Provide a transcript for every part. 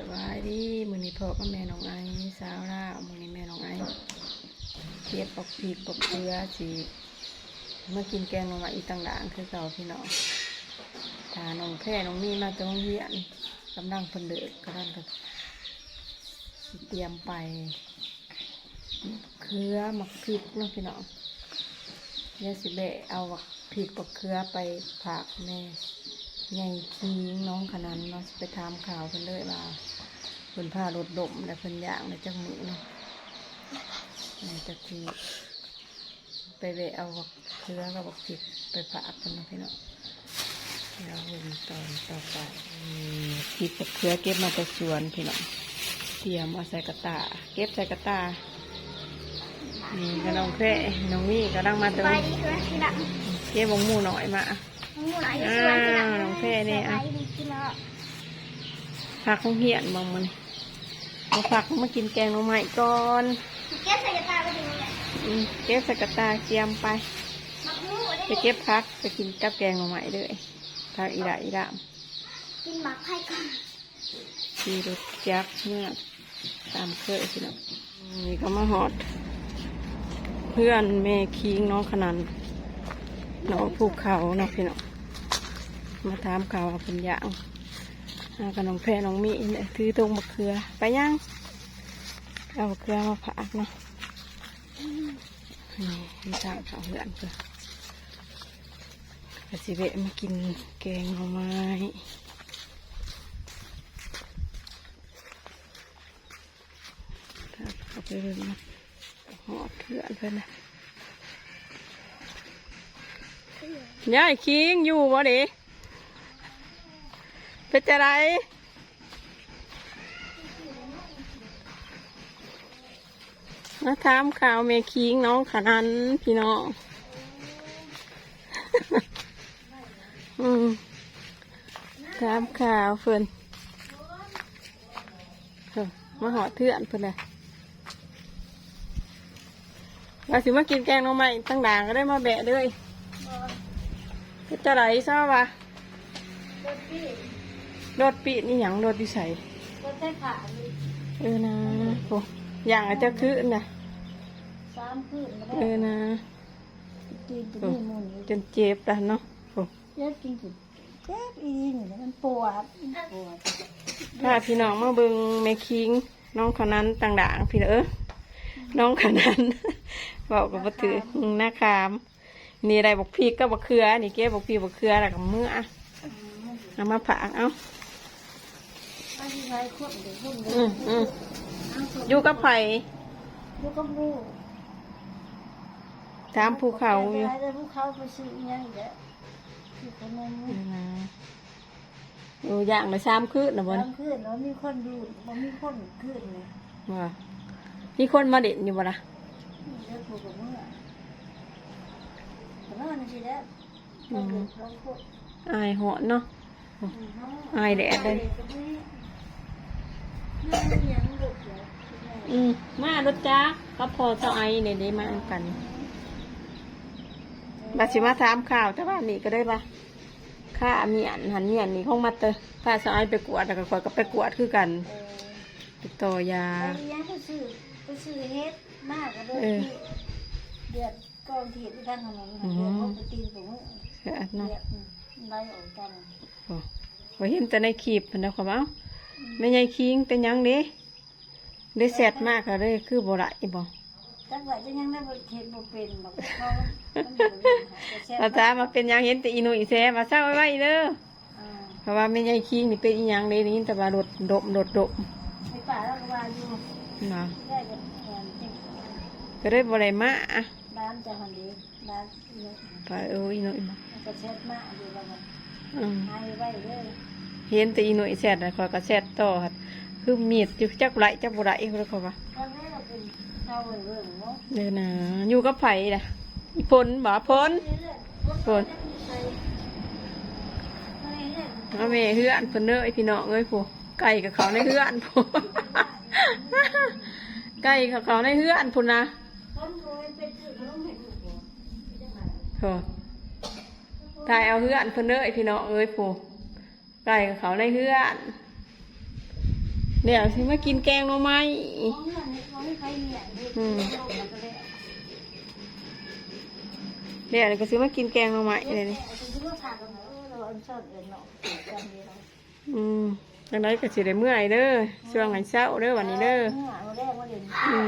สบายดีมือนี้พ่อกับแม่น้องไอ้สาวล่ามือนี้แม่น้องไอ้เก็บปอกผีกปอกเกลือสิเมื่อกินแกงลงมาอีต่างด่างคือเก่าพี่น้องตาน้องแพ่น้องมีมาตรงเรียนกำลังเพิ่นเดือกกำลังก็สิเตรียมไปเครือหมักพริกเนาะพี่น้องเดี๋ยสิเบะเอาหมักพริกปอกเกลือไปผักแม่ ใหญ่คิงน้องขนาดเนาะไปถามข่าวเพิ่นเลยว่าเพิ่นพารถดมและเพิ่นย่างในจังมือเนาะในจักทีไปเวะเอาบักเครือกับบักผิดไปฝากกันเนาะพี่เนาะเดี๋ยวเห็นตอนต่อไปพริกกับเครือเก็บมาจากสวนพี่เนาะเตรียมมาใส่กระตาเก็บใส่กระตานี่ก็น้องแพร่น้องมี่กำลังมาเติมไปดีคือที่ดังเก็บบงหมูหน่อยมา มูไหนสวยที่ดังอ่าน้องแพร่เนี่ยอะไปดีกินแล้วผักของเหียนมองมันเอาผักมากินแกงหน่อไม้ก่อนเก็บใส่กระตาไปถึงเนี่ยอืมเก็บใส่กระตาเจียมไปมักมูไปได้เก็บผักไปกินกับแกงหน่อไม้เลยผักอีดาอีดามกินหมักไข่ก่อนทีรถจักรเนี่ยตามเคยสิเนาะนี่ก็มาหอด เพื่อนแม่คิงน้องขนัน น้องภูเขาเนาะพี่เนาะมาถามข่าวเป็นอย่างกับน้องแพรน้องมีเนี่ยถือตรงมะเขือไปยังเอามะเขือมาผักเนาะนี่มีทางเขาเหือนเพื่อสิเวะมากินแกงหน่อไม้เขาไปเรื่อยมาหอดเหือนเพื่อนนะ ยายคิงอยู่บ่ด็เป็นจะไรมาถามข่าวเมคิงน้องขนันพี่น้องอืมถามข่าวเพื่อนเออมาหอเถื่อนเพื่อนเลยเราสิมากินแกงน้องใหม่ตั้งด่างก็ได้มาแบะเลย เป็นจะไรทราบปะรถพี่รถปีนี่หยังรถดิสัยรถได้ขามีเออนะโอ้อย่างอาจจะคืนนะสามคืนมาเอได้อนะกินตัวโอ้นี้มูนี่จนเจ็บแล้วเนาะโอ้เยอะกินสุดเจ็บอีนี่มันปวดปวดพาพี่น้องมาเบิงแม่คิง น้องคนนั้นต่างด่างพี่เด้อน้องคนนั้นบอกกับว่าถือหน้าคาม นี่อะไรบอกพริกก็บอกเขือ นี่เก็บบอกพริกบอกเขือแล้วกับมืออะเอามาผักเอาอันที่ใช้ควบเดี๋ยวพุ่นเลอืยมอืมอยู่กับไผ่ลูกกับลูกตามภูเขาออยู่ยู่ภูเขาไปซื้ออีหยังอีกแล้วอยู่คนนั้นเออนะโอ้อย่างละสามคืนนะบนน้ำขึ้นแล้วมีคนดูมันมีคนขึ้นเลยว่ามีคนมาเด็ดอยู่บ่ล่ะเยอะกว่าเมื่อ แต่ว่านั่นสิแล้วเราดูเราพูดอายเหาะเนาะอายแดดเลยอืมมารถจักรก็พอเจ้าไอ้เนี่ยได้มากันบาสิมาถามข่าวแต่ว่านี่ก็ได้ปะข้าเมีอันหันเมียนนี่คงมาเตอพาเจ้าไอ้ไปกวดแล้วก็คอยก็ไปกวดคือกันติดต่อยาไปยังไปซื้อไปซื้อดมา กก็เลยที่เดือดกองถีบที่ทางถนนเดือดพวกไปตีนผมเออเดืเนาะอดไล่ออกกันโอ้ไว้เห็นแต่ในคลิปมันนะความเอาไม่ใหญ่คิงเป็นหยังเด้ได้แซดมากเลยคือบ่ได้บ่จังหวะจะยังได้บทเห็นบ่เป็นบอกเขาอาจารย์มาเป็นหยังเห็นแต่อีหนุ่ยแซมาเศร้าไว้ไว้เด้อเพราะว่าไม่ใหญ่คิงนี่เป็นอีหยังเลยนี่แต่ว่าโดดดมโดดดมในป่าเราก็ว่าอยู่นะได้กับแฟนจริงก็ได้บ่ได้มาอะร้านจะหันดีร้านเนี่ยไปเอ้ยหน่อยมามันก็เช็ดมาอยู่แล้วมันอืมให้ไว้เลยเห็นแต่อีหน่อยแซดแล้วข้อยก็แซดต่อครับคือมีดอยู่จักไรจักบ่ไรเขาเขาว่าตอนนี้เราเป็นเช่าเรื่องเนาะเด้อนะอยู่กับไผล่ะอีพลบ่พลฝนเอาแม่เฮือนเพิ่นเด้อไอพี่น้องเอ้ยผู้ไก่กับเขาในเฮือนผู้ไก่กับเขาในเฮือนพุ่นนะ คนโทรเป็นถือขนมให้ลูกบ่ โธ่ตายเอาเฮือนเพิ่นเด้อพี่น้องเอ้ยผู้ไก่เขาในเฮือนเดี๋ยวสิมากินแกงหน่อไม้ของเงินของใครเนี่ยเฮ็ดอืมเอาไปก็ได้เดี๋ยวก็ซื้อมากินแกงหน่อไม้เลยนี่เอาไปดูว่าขาดกันเออเราอันชอบเอ็นเนาะจำดีเนาะอืมจังไดก็สิได้เมื่อยเด้อช่วงหันเช้าเด้อวันนี้เด้อเมื่อเอาแรกมาเรียนอื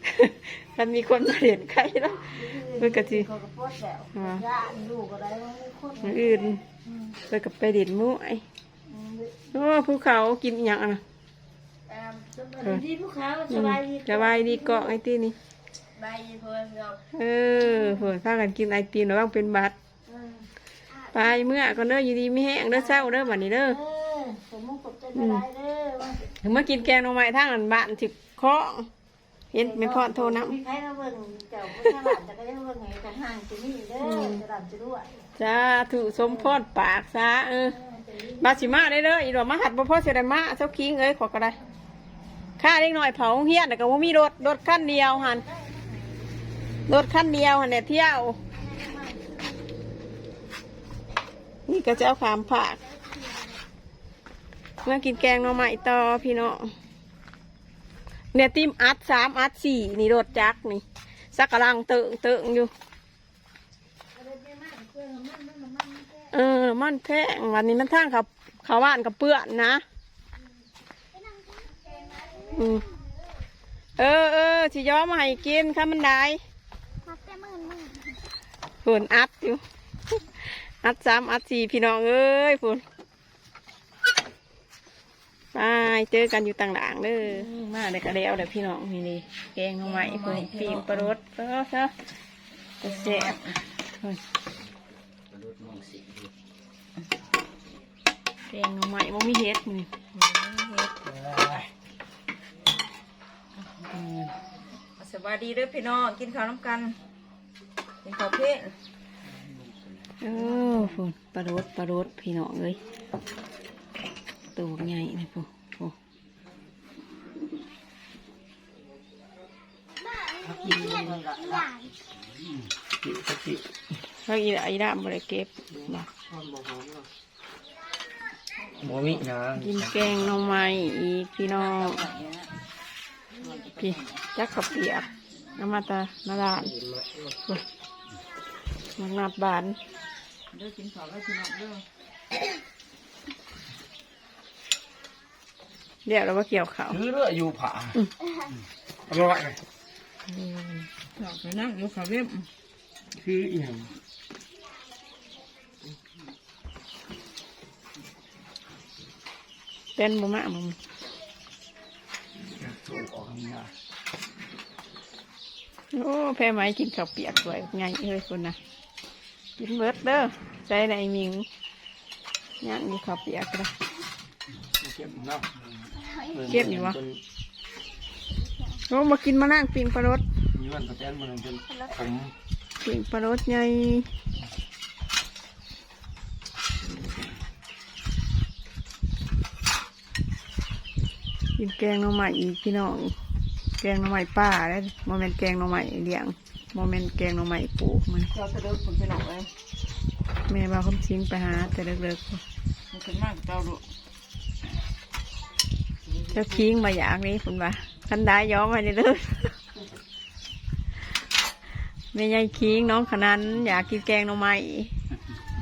มมันมีคนมาเห็นใครแล้วเมื่อกะทิเขาก็ปวดแล้วอ่าย่านลูกอะไรมันไม่คุ้นมื้ออื่นอืมไปกับไปเด่นมุ้ยอืมโอ้ภูเขากินอหย่างอะนะอ่าสบายดีพวกเขาสบายดีสบายดีเกาะไอตีนี่สบายดีเพื่อนเราเออเผื่อพากันกินไอติมแล้วบ้างเป็นบัตรอืมไปเมื่อก็เด้ออยู่ดีไม่แห้งเด้อเศร้าเด้อบัดนี้เด้อเออผมมุ่งกบใจจะได้เด้อว่าถึงมากินแกงหน่อไม้ทางนั้นบ้านถึกเคาะ เห็นไม่พอโทรนะมีใครมาเบิ่งเจ้าพุทธบาทจะก็ได้เบิ่งไงของห่างจะนี่เด้อจะรับจะด้วยจ้าถูกสมพรปากซะเออบาสิมาได้เด้ออีดอกมาหัดบ่พอเสได็มาเจ้าคิงเอ้ยขอก็ได้ข้าเล็กน้อยเผาเฮียนแต่ก็บ่มีรถรถคันเดียวหันรถคันเดียวหันเนี่ยเที่ยว นี่ก็จะเอาขามผักมากินแกงหน่อไม้ต่อพี่น้อง เนี่ยติมอัดสามอัดสี่นี่รถจักรนี่สักกะลังเติงเติงอยู่เออมันแพงวันนี้มันทางเขาเขาว่านกับเปื้อนนะอืมเออเออสิย้อมมาให้กินข้ามันได้ฝุ่นอัดอยู่ อัดสามอัดสี่พี่น้องเอ้ยฝุ่น ไปเจอกันอยู่ต่างด่างเด้อมาเด็กกระเดียวเด็กพี่น้องนี่นี่แกงหน่อไม้ฝุ่นปีนปลารสเออเนาะจะแซ่บฝุ่นแกงหน่อไม้บ่มีเห็ดนี่สวัสดีเด้อพี่น้องกินข้าวน้ำกันกินข้าวเพลเออฝุ่นปลารดปลารดพี่น้องเลย ตัวใหญ่เลยปุ๊โอ้เขาอีละอีละบริเก็บนะบ่มีนะกินแกงน่องไม้อีพี่น้องพี่จักขับเปียกน้ำมาตานาดานมังนัดบานเด้อกินข้าวแล้วพี่น้องเด้อ เดี๋ยวเราว่าเกี่ยวข้าวคือเรืออยู่ผาเอามาไว้ไหมดอกนั่งอยู่เขาเรียบคืออีหยังเต้นบ่มามึงอยากสูบออกข้างหน้าโอ้แพ้ไหมกินข้าวเปียกสวยไงเอ้ยคนนะกินเบิดเด้อใจในมิงย่างอยู่ข้าวเปียกเลยเก็บเนาะ เก็บอยู่วะโอ้มากินมานั่งปิงปลารสมีวันสแตนมันเป็นผมปิงปลารสไงกินแกงหน่อไม้อีกพี่น้อง แกงหน่อไม้ป่าแล้วโมเมนแกงหน่อไม้เลี้ยงโมเมนแกงหน่อไม้ปลูกมันเราจะเดินคนไปหนองเลยแม่ว่าคำชิงไปหาแต่เลิกมันขึ้นมากเจ้าดุๆ เจ้าคิงมาอยากนี้คุณว่าคันได้ย้อมไปเลยเด้อแม่ยายคิงน้องขนันอยากกินแกงหน่อไม้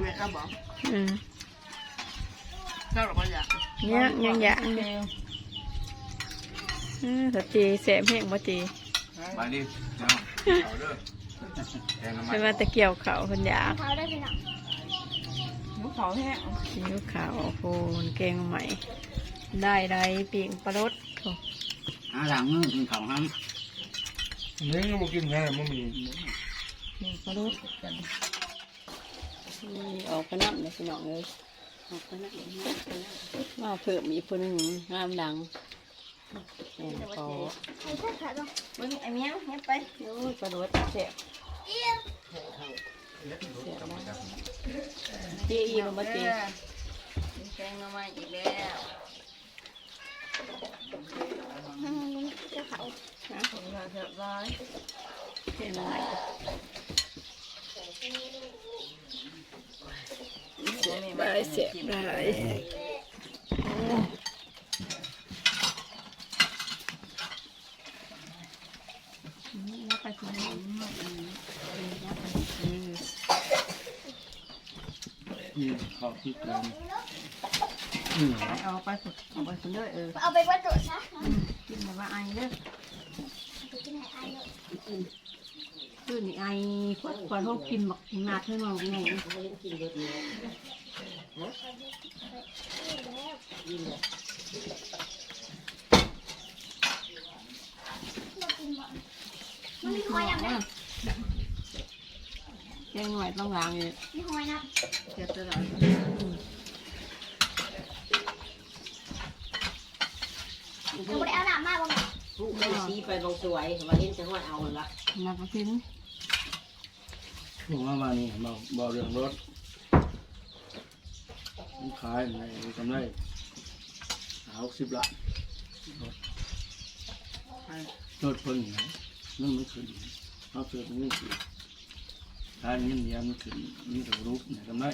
เวทเราบอกอืมเจ้าหรอว่าอยากยังยังอยากเออถ้าจีแสบแห้งบ่จีมาดิเนาะเอาเด้อแกงน้ำมัใช่นว่าตะเกียวเขาคนอยากมุกเขาแห้งกินลูกขาวโคนแกงหน่อไม้ ได้ได้ปีงปลารสโถ่หาหลังมือกินข้าวห้ำนี่ยังบ่กินแม่บ่มีปีงปลารสนี่ออกไปน้ำเลยพี่น้องเลยออกไปน้ำมาเพิ่มอีกคนหนึ่งงามดังแอนพอมึงไอ้เมียงเฮ็ดไปโอ้ยปลารสแซ่บเจีอีกมาเจีแกงมาใหม่อีกแล้ว เจ้าเขานะของงาเรียบร้อยเห็นไหมเสียบายเสียบายไปกินน้ำมันี่ข้าวพี่กแล้วอืมเอาไปสุด เอาไปสุดเลยเออเอาไปวัดโดดซะกินแบบว่าไอเด้อไปกินให้อายเลยคือนี่ไอขวดขวดเขากินบักหนาดเท่านั้นไงมันมีหอยอะแม่แกงหน่อยต้องล้างอยู่มีหอยนะเจ็บตลอด เราไม่ได้เอาหนามมาก บ่แม่ผู้ไม่ชี้ไปบางสวยมาเห็นจะห้อยเอาละมากระทิ้นผมว่ามานี่มาบอกเรื่องรถมันขายในกำไรหกสิบล้านรถเพิ่นนะนั่นมันขึ้นเอาเสื้อมันนี่ขึ้นขายเงินเดียวมันขึ้นมีแต่รูปในกำไร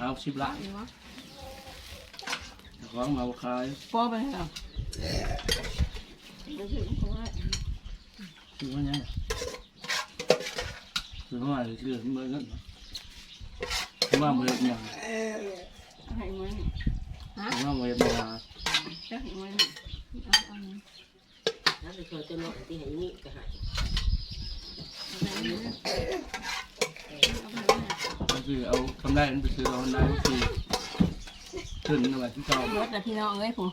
หกสิบล้านนี่วะแต่ของมาขายป้อไปเหรอไม่ ถึงเขาว่าคือว่าไงคือว่าอะไรคือเมื่อนั้นคือว่าเมื่อยังให้เงินคือว่าเมื่อมาจะให้เงินเอาเอาเงินนั่นคือเขาจะนอนที่ไหนนี่ก็หายเงินเอาไปเงินก็คือเอากำไรนั้นไปซื้อเอาได้คือขึ้นอะไรที่เก่ารถแต่พี่น้องเอ้ยผม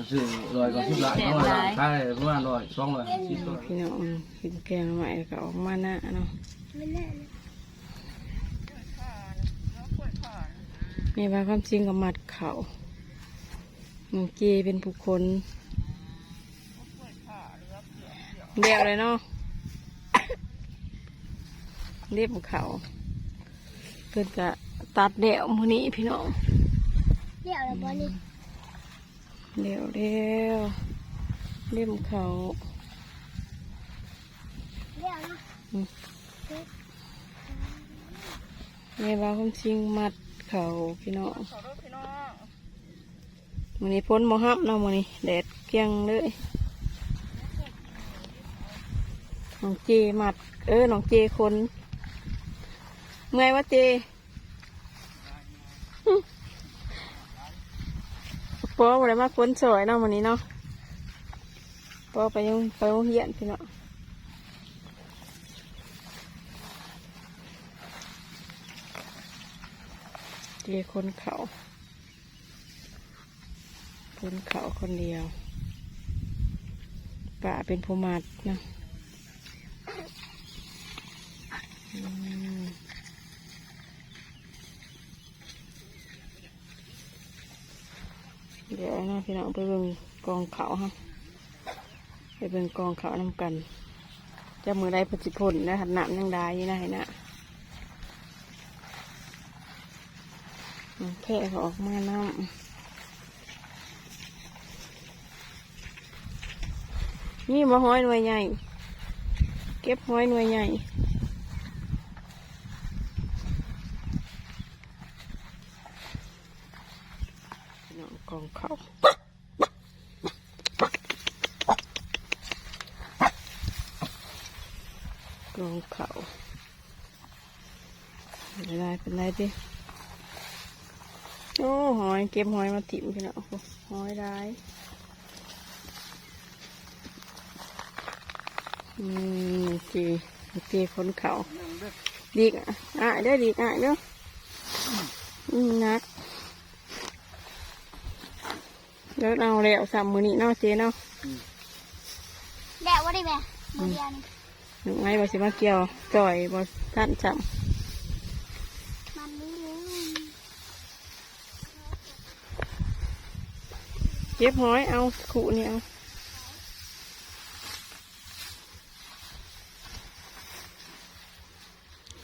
ก็ซื้อลอยก็สิบลานเท่าไหร่ขายประมาณร้อยสองร้อยสิบร้อยพี่น้องกินแกงใหม่ก็ออกมาหน้าเนาะไม่แน่มีว่าความจริงกับมัดเขาหมูเจเป็นผู้คนเดียวเลยเนาะเรียบเขาเพิ่นกะตัดเดี่ยวมือนี้พี่น้องเดี๋ยวเราบอนี่ เดียวเดียวเรียบเขาเดี๋ยวนะมีว่าความจริงมัดเขาพี่น้องมือนี้พ้นมอฮับเนาะมือนี้แดดเกียงเลยน้องเจมัด เออน้องเจคนเมื่อยวะเจ ปอบ่ได้มาพ้นสวยเนาะวันนี้เนาะปอไปยังไปโรงเรียนพี่เนาะเดียคนเขาคนเขาคนเดียวป่าเป็นผู้มัดเนาะอืมเดี๋ยวนะพี่น้องไปเบิ่งกองเขาฮะไปเบิ่งกองเขาน้ำกันจะมือได้ผลิผลนะหันหนามยังได้ยี่นะเห็นะแค่เขาออกมาน้ำนี่มาห้อยหน่วยใหญ่ เก็บห้อยหน่วยใหญ่ พี่น้องกองเขากองเขาเป็นไรเป็นไรดิโอ้หอยเก็บหอยมาถิ่มพี่น้องโอ้หอยได้อืมโอเคโอเคคนเขาดีกอะอะเด้อดีกอะเด้ออืมนัก แล้วเอาแล้วสามมือนี้เนาะเจ๊เนาะเดี๋ยวว่าได้ไหมมือเดียวนี่หนึ่งไม้บอสิมาเกี่ยวจ่อยบอท่านจมันนี่เลยำเก็บหอยเอาขู่นี่เอา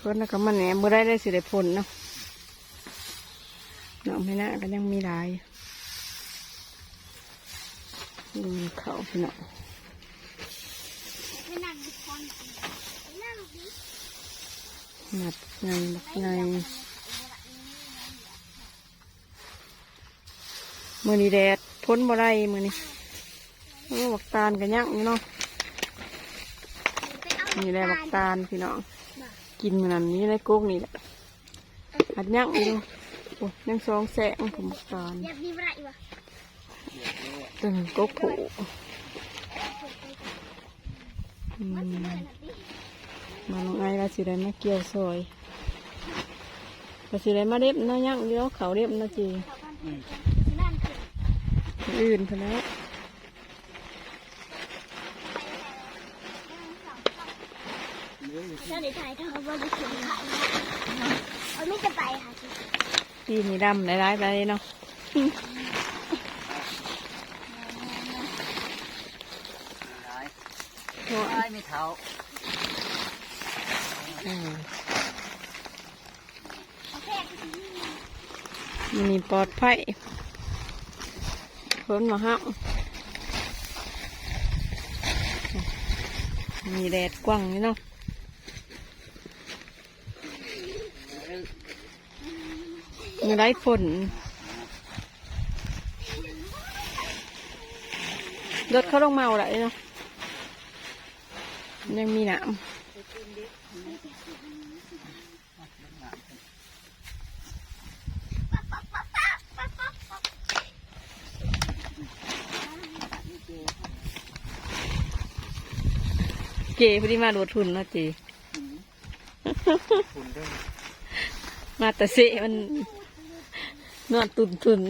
คนน่ะก็มันแหนมือได้ได้สิได้ผลเนาะเนาะไม่น่าก็ยังมีหลายดู เขาพี่เนาะไม่นั่งทุกคนนั่งหนัดไงบักไงมือนี้แดดพ้นบ่ได้มือนี้โอ้บักตาลกันยังอยู่เนาะนี่แหละบักตาลพี่น้องกินมันนั้นนี่ในโกุ๊กนี่แหละอัดยักอยู่โอ้ยังสองแสงผมตอนยับดีไรวะ ตึงก็ผูอืมมาลงไอ้ว่าสิได้มาเกี่ยวซอยว่าสิได้มาเด็บเนาะยังเดี๋ยวเขาเด็บเนาะจีนั่นคืออื่นพอแล้วเจ้าในไทยเขาบอกว่าถึงขายเอาไม่จะไปค่ะปีนี้ดำหลายๆไปเนาะ ได้ไม่เท่าอืมนี่ปลอดภัยพ้นมาห้ามีแดดกว้างนี่เนาะมีไรฝนรถเขาลงเมาอะไรเนาะ ยังมีหนามเจพอดีมาโดดทุนเนาะเจมาแต่เสะมันนวดตุนตุน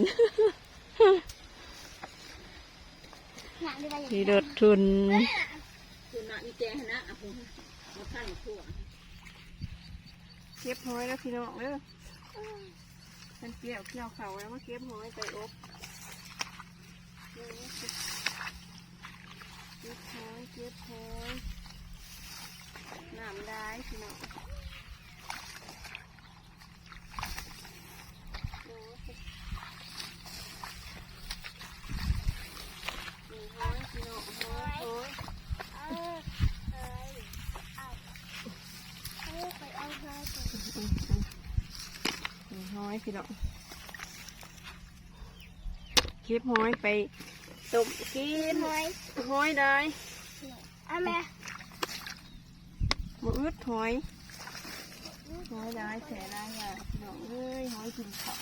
อยากได้อะไรที่โดดทุนคุณน่ะอี แจงนะอะผมมาขั้นทั่วเก็บหอยแล้วพี่น้องเด้อมันเปรี้ยวเกี่ยวเขาแล้วมาเก็บหอยใส่อบเก็บหอยเก็บหอยน้ำได้พี่น้องนี่หอยพี่น้องหอยหอย เออเออเอาเอาไปเอาเธอ นี่ หอยพี่น้องเก็บหอยไปต้มกินหอยหอยได้เอาแม่บ่อึดหอยหอยได้แฉได้อะพี่น้องเอ้ยหอยกินเขา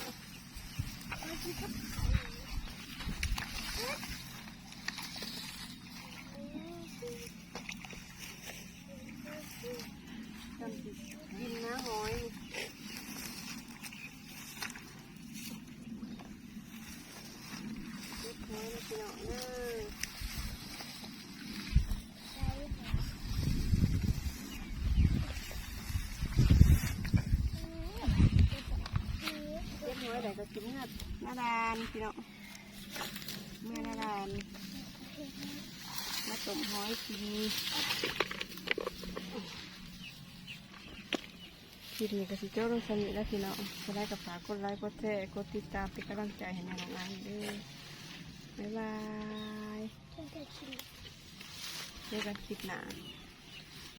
จำสิกินนะหอยเก็บหอยนะพี่น้องเอ้ย เรียบร้อยแต่ก็กินเนื้อหน้าดานพี่น้องเมื่อหน้าดาน มาต้มหอยกินคลิปนี้ก็สิเจ้าลงสนิทแล้วพี่น้องจะได้กับฝากกดไลค์กดแชร์กดติดตามเป็นกำลังใจให้น้องอันด้วยบ๊ายบายเจอกันคลิปหน้า